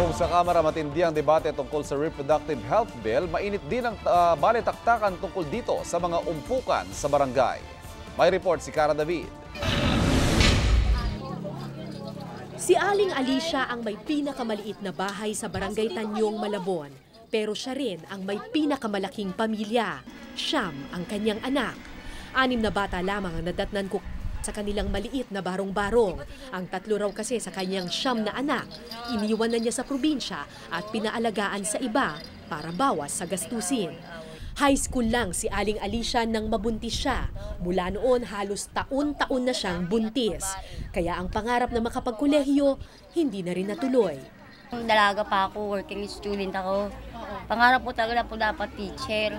Kung sa Kamara matindi ang debate tungkol sa reproductive health bill, mainit din ang uh, balitaktakan tungkol dito sa mga umpukan sa barangay. May report si Cara David. Si Aling Alicia ang may pinakamaliit na bahay sa barangay Tanyong, Malabon. Pero siya rin ang may pinakamalaking pamilya. Siyam ang kanyang anak. Anim na bata lamang ang nadatnan ko sa kanilang maliit na barong-barong. Ang tatlo raw kasi sa kanyang siyam na anak, iniwan na niya sa probinsya at pinaalagaan sa iba para bawas sa gastusin. High school lang si Aling Alicia nang mabuntis siya. Mula noon halos taon-taon na siyang buntis. Kaya ang pangarap na makapagkolehiyo, hindi na rin natuloy. Dalaga pa ako, working student ako. Pangarap ko talaga po dapat teacher.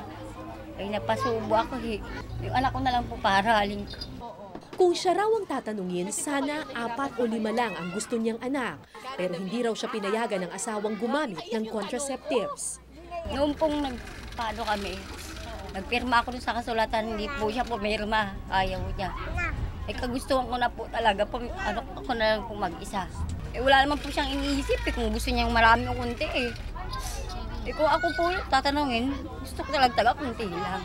Ay napasubo ako eh. Yung anak ko na lang po paraling ko. Kung siya raw ang tatanungin, sana apat o lima lang ang gusto niyang anak. Pero hindi raw siya pinayagan ng asawang gumamit ng contraceptives. Noong pong nagpalo kami, nagpirma ako sa kasulatan, hindi po siya pumirma. Ayaw niya. Eh kagustuhan ko na po talaga, po, ano, ako na lang po mag-isa. Eh wala naman po siyang iniisip eh, kung gusto niyang marami o kunti eh. Eh kung ako po tatanungin, gusto ko talaga taga kunti lang.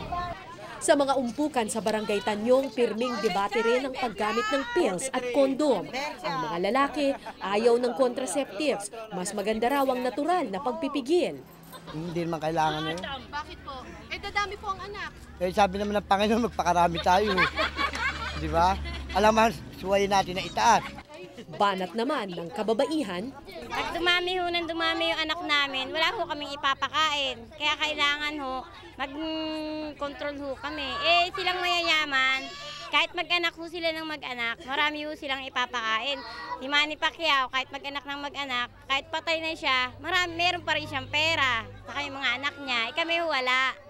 Sa mga umpukan sa barangay Tanyong, pirming debate rin ang paggamit ng pills at kondom. Ang mga lalaki ayaw ng contraceptives. Mas maganda raw ang natural na pagpipigil. Hindi naman kailangan na yun. Bakit po? Eh, dadami po ang anak. Eh, sabi naman ng Panginoon, magpakarami tayo. Di ba? Alam mo, suwayin natin na itaas. Banat naman ng kababaihan, Pag dumami ho nang dumami yung anak namin, wala ho kaming ipapakain. Kaya kailangan ho, mag-control ho kami. Eh, silang mayayaman, kahit mag-anak ho sila ng mag-anak, marami ho silang ipapakain. Si Manny Pacquiao, kahit mag-anak ng mag-anak, kahit patay na siya, marami, meron pa rin siyang pera. Saka yung mga anak niya, eh kami wala.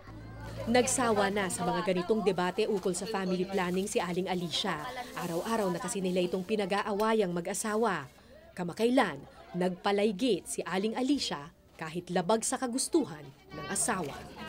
Nagsawa na sa mga ganitong debate ukol sa family planning si Aling Alicia. Araw-araw na kasi nila itong pinag-aawayang mag-asawa. Kamakailan, nagpalaygit si Aling Alicia kahit labag sa kagustuhan ng asawa.